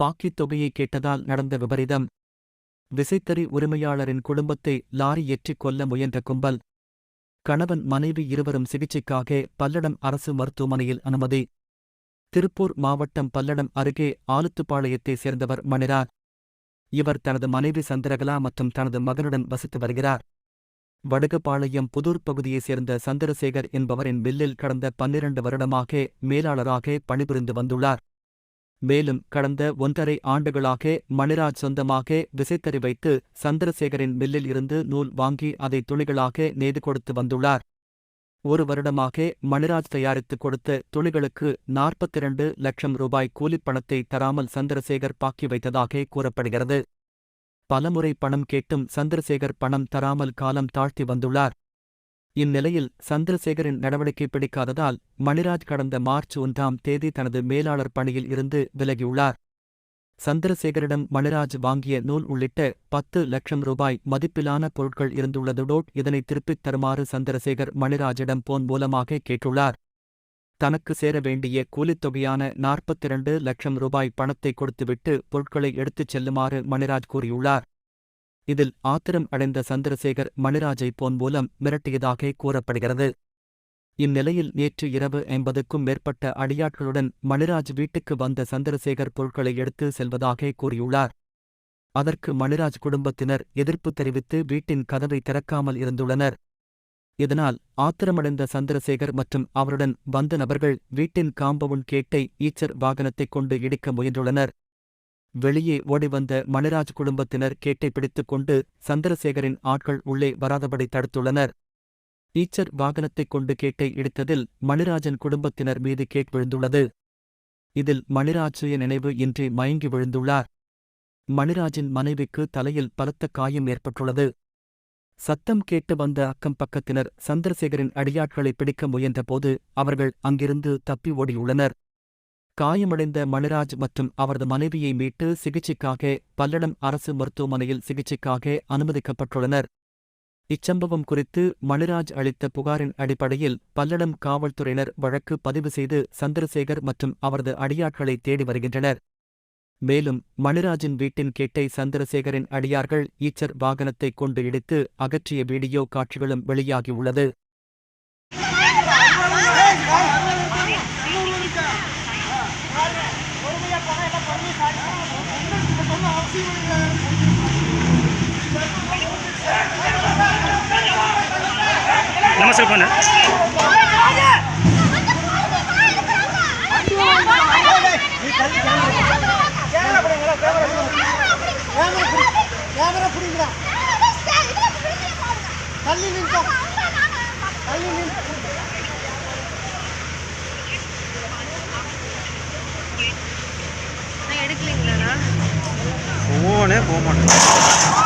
பாக்கித் தொகையை கேட்டதால் நடந்த விபரீதம். விசைத்தறி உரிமையாளரின் குடும்பத்தை லாரி ஏற்றிக் கொல்ல முயன்ற கும்பல். கணவன் மனைவி இருவரும் சிகிச்சைக்காக பல்லடம் அரசு மருத்துவமனையில் அனுமதி. திருப்பூர் மாவட்டம் பல்லடம் அருகே ஆலுத்துப்பாளையத்தைச் சேர்ந்தவர் மணிரார். இவர் தனது மனைவி சந்திரகலா மற்றும் தனது மகனுடன் வசித்து வருகிறார். வடுகபாளையம் புதூர் பகுதியைச் சேர்ந்த சந்திரசேகர் என்பவரின் மில்லில் கடந்த பன்னிரண்டு வருடமாக மேலாளராக பணிபுரிந்து வந்துள்ளார். மேலும் கடந்த ஒன்றரை ஆண்டுகளாக மணிராஜ் சொந்தமாக விசைத்தறி வைத்து சந்திரசேகரின் மில்லில் இருந்து நூல் வாங்கி அதை துணிகளாக நெய்து கொடுத்து வந்துள்ளார். ஒரு வருடமாக மணிராஜ் தயாரித்துக் கொடுத்த துணிகளுக்கு நாற்பத்திரண்டு லட்சம் ரூபாய் கூலிப்பணத்தை தராமல் சந்திரசேகர் பாக்கி வைத்ததாக கூறப்படுகிறது. பலமுறை பணம் கேட்டும் சந்திரசேகர் பணம் தராமல் காலம் தாழ்த்தி வந்துள்ளார். இந்நிலையில் சந்திரசேகரின் நடவடிக்கை பிடிக்காததால் மணிராஜ் கடந்த மார்ச் ஒன்றாம் தேதி தனது மேலாளர் பணியில் இருந்து விலகியுள்ளார். சந்திரசேகரிடம் மணிராஜ் வாங்கிய நூல் உள்ளிட்ட பத்து லட்சம் ரூபாய் மதிப்பிலான பொருட்கள் இருந்துள்ளதுடோட் இதனை திருப்பித் தருமாறு சந்திரசேகர் மணிராஜிடம் போன் மூலமாக கேட்டுள்ளார். தனக்கு சேர வேண்டிய கூலித் தொகையான நாற்பத்திரண்டு லட்சம் ரூபாய் பணத்தை கொடுத்துவிட்டு பொருட்களை எடுத்துச் செல்லுமாறு மணிராஜ் கூறியுள்ளார். இதில் ஆத்திரம் அடைந்த சந்திரசேகர் மணிராஜை போன் மூலம் மிரட்டியதாக கூறப்படுகிறது. இந்நிலையில் நேற்று இரவு ஐம்பதுக்கும் மேற்பட்ட அடியாட்களுடன் மணிராஜ் வீட்டுக்கு வந்த சந்திரசேகர் பொருட்களை எடுத்து செல்வதாக கூறியுள்ளார். அதற்கு மணிராஜ் குடும்பத்தினர் எதிர்ப்பு தெரிவித்து வீட்டின் கதவை திறக்காமல் இருந்துள்ளனர். இதனால் ஆத்திரமடைந்த சந்திரசேகர் மற்றும் அவருடன் வந்த நபர்கள் வீட்டின் காம்பவுண்ட் கேட்டை ஈச்சர் வாகனத்தைக் கொண்டு இடிக்க முயன்றுள்ளனர். வெளியே ஓடிவந்த மணிராஜ் குடும்பத்தினர் கேட்டை பிடித்துக் கொண்டு சந்திரசேகரின் ஆட்கள் உள்ளே வராதபடி தடுத்துள்ளனர். ஈச்சர் வாகனத்தைக் கொண்டு கேட்டை இடித்ததில் மணிராஜன் குடும்பத்தினர் மீது கேட் விழுந்துள்ளது. இதில் மணிராஜ் நினைவு இன்றி மயங்கி விழுந்துள்ளார். மணிராஜின் மனைவிக்கு தலையில் பலத்த காயம் ஏற்பட்டுள்ளது. சத்தம் கேட்டு வந்த அக்கம் பக்கத்தினர் சந்திரசேகரின் அடியாட்களை பிடிக்க முயன்றபோது அவர்கள் அங்கிருந்து தப்பி ஓடியுள்ளனர். காயமடைந்த மணிராஜ் மற்றும் அவரது மனைவியை மீட்டு சிகிச்சைக்காக பல்லடம் அரசு மருத்துவமனையில் சிகிச்சைக்காக அனுமதிக்கப்பட்டுள்ளனர். இச்சம்பவம் குறித்து மணிராஜ் அளித்த புகாரின் அடிப்படையில் பல்லடம் காவல்துறையினர் வழக்கு பதிவு செய்து சந்திரசேகர் மற்றும் அவரது அடியாட்களை தேடி வருகின்றனர். மேலும் மணிராஜின் வீட்டின் கேட்டை சந்திரசேகரின் அடியார்கள் ஈச்சர் வாகனத்தைக் கொண்டு இடித்து அகற்றிய வீடியோ காட்சிகளும் வெளியாகியுள்ளது. నమస్తే పోనా தள்ளி நின்று தள்ளி நின்று போக மாட்டேன்.